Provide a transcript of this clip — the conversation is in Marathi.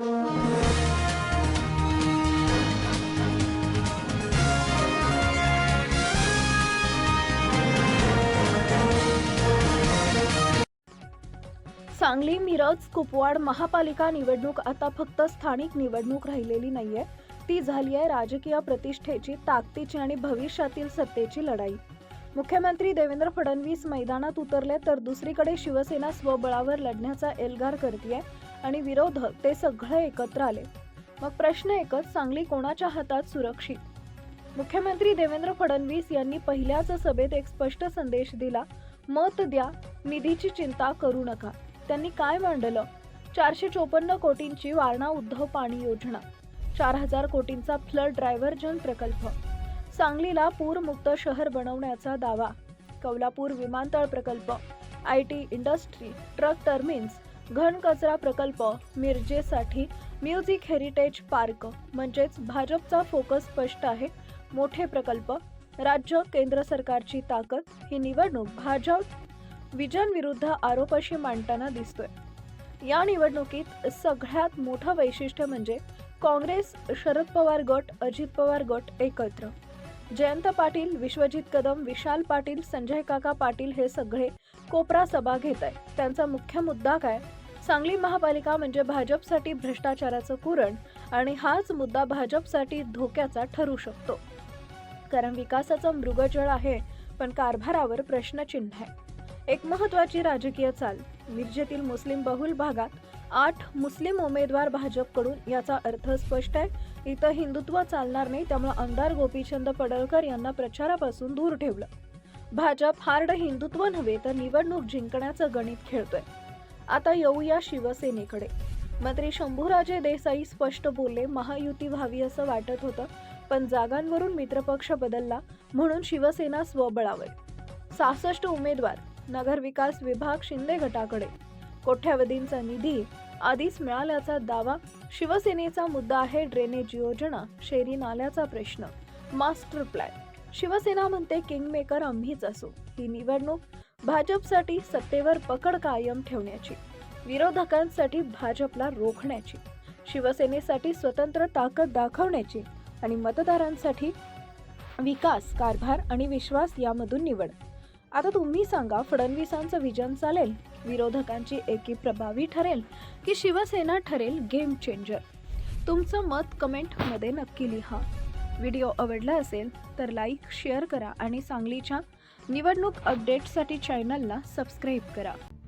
सांगली मिरज कुपवाड महापालिका निवडणूक आता फक्त स्थानिक निवडणूक राहिलेली नाहीये. ती झाली आहे राजकीय प्रतिष्ठेची ताकदीची आणि भविष्यातील सत्तेची लढाई. मुख्यमंत्री देवेंद्र फडणवीस मैदानात उतरले तर दुसरीकडे शिवसेना स्वबळावर लढण्याचा एल्गार करतीये. आणि विरोधक ते सगळे एकत्र आले. मग प्रश्न एकच सांगली कोणाच्या हातात सुरक्षित? मुख्यमंत्री देवेंद्र फडणवीस यांनी पहिल्याच सभेत एक स्पष्ट संदेश दिला मत द्या निधीची चिंता करू नका. त्यांनी काय मांडलं? चारशे चोपन्न कोटींची वारणा उद्धव पाणी योजना चार हजार कोटींचा फ्लड ड्रायव्हर्जन प्रकल्प सांगलीला पूरमुक्त शहर बनवण्याचा दावा कौलापूर विमानतळ प्रकल्प I T industry truck terminus घन कचरा प्रकल्प मिरजेसाठी म्युझिक हेरिटेज पार्क म्हणजेच भाजपचा फोकस स्पष्ट आहे. मोठे प्रकल्प राज्य केंद्र सरकारची ताकद ही निवडणूक भाजप विजनविरुद्ध आरोप अशी मांडताना दिसतोय. या निवडणुकीत सगळ्यात मोठं वैशिष्ट्य म्हणजे काँग्रेस शरद पवार गट अजित पवार गट एकत्र. जयंत पाटील विश्वजित कदम विशाल पाटील संजय काका पाटील हे सगळे कोपरा सभा घेत आहे त्यांचा मुख्य मुद्दा काय? सांगली महापालिका म्हणजे भाजपसाठी भ्रष्टाचाराचं कुरण आणि हाच मुद्दा भाजपसाठी धोक्याचा ठरू शकतो. कारण विकासाचं मृगजळ आहे पण कारभारावर प्रश्नचिन्ह आहे. एक महत्वाची राजकीय चाल मिरजेतील मुस्लिम बहुल भागात आठ मुस्लिम उमेदवार भाजपकडून याचा अर्थ स्पष्ट आहे. इथं हिंदुत्व चालणार नाही त्यामुळे आमदार गोपीचंद पडळकर यांना प्रचारापासून दूर ठेवलं. भाजप हार्ड हिंदुत्व नव्हे तर निवडणूक जिंकण्याचं गणित खेळतोय. आता येऊया शिवसेनेकडे. मंत्री शंभूराजे देसाई स्पष्ट बोलले महायुती व्हावी असं वाटत होतं पण जागांवरून मित्रपक्ष बदलला म्हणून शिवसेना स्वबळावर. सहासष्ट उमेदवार नगरविकास विभाग शिंदे गटाकडे. कोट्यावधींचा निधी आधीच मिळाल्याचा दावा शिवसेनेचा मुद्दा आहे ड्रेनेज योजना शेरी नाल्याचा प्रश्न. Master plan. शिवसेना म्हणते किंगमेकर आम्हीच असू. ही निवडणूक भाजपसाठी सत्तेवर पकड कायम ठेवण्याची. विरोधकांसाठी भाजपला रोखण्याची शिवसेनेसाठी स्वतंत्र ताकद दाखवण्याची आणि मतदारांसाठी विकास कारभार आणि विश्वास यामधून निवड. आता तुम्ही सांगा फडणवीसांचं विजन चालेल? विरोधकांची एकी प्रभावी ठरेल की शिवसेना ठरेल गेम चेंजर तुमचं मत कमेंटमध्ये नक्की लिहा. व्हिडिओ आवडला असेल तर लाईक शेअर करा आणि सांगलीच्या निवडणूक अपडेटसाठी चॅनलला सबस्क्राईब करा.